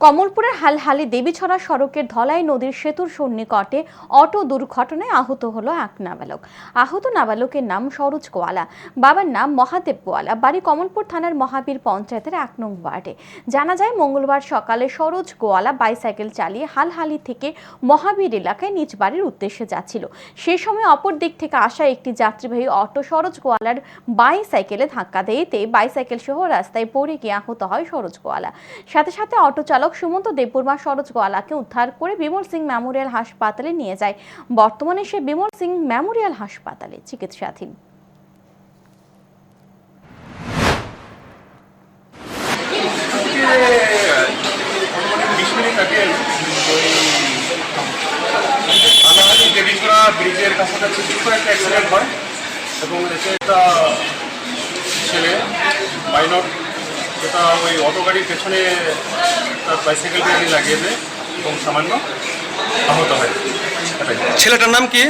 কমলপুরের হালহালি দেবীছড়া সড়কের ধলাই নদীর সেতুর সন্নিকটে অটো দুর্ঘটনায় আহত হলো এক নাবালক। আহত নাবালকের নাম সরোজ কোয়ালা। বাবার নাম মহাদেব কোয়ালা। বাড়ি কমলপুর থানার মহাবীর পঞ্চায়েতের এক নং ওয়ার্ডে। জানা যায়, মঙ্গলবার সকালে সরোজ গোয়ালা বাইসাইকেল চালিয়ে হালহালি থেকে মহাবীর এলাকায় নিজ বাড়ির উদ্দেশ্যে যাচ্ছিল। সে সময় অপর দিক থেকে আসা একটি যাত্রীবাহী অটো সরোজ গোয়ালার বাইসাইকেলে ধাক্কা দিয়েতে বাইসাইকেল সহ রাস্তায় পড়ে গিয়ে আহত হয় সরোজ গোয়ালা সাথে সাথে অটো চালক সুমন্ত দেববর্মা সরোজ গোয়ালাকে উদ্ধার করে বিমল সিং মেমোরিয়াল হাসপাতালে নিয়ে যায় বর্তমানে সে বিমল সিং মেমোরিয়াল হাসপাতালে চিকিৎসাধীন ব্রিজের কাছাকাছি ঠিক একটা অ্যাক্সিডেন্ট হয় এবং এতে একটা ছেলে বাইনট যেটা ওই অটো গাড়ির পেছনে বাইসাইকেল লাগিয়ে দেয় এবং সামান্য আহত হয়। ছেলেটার নাম কি?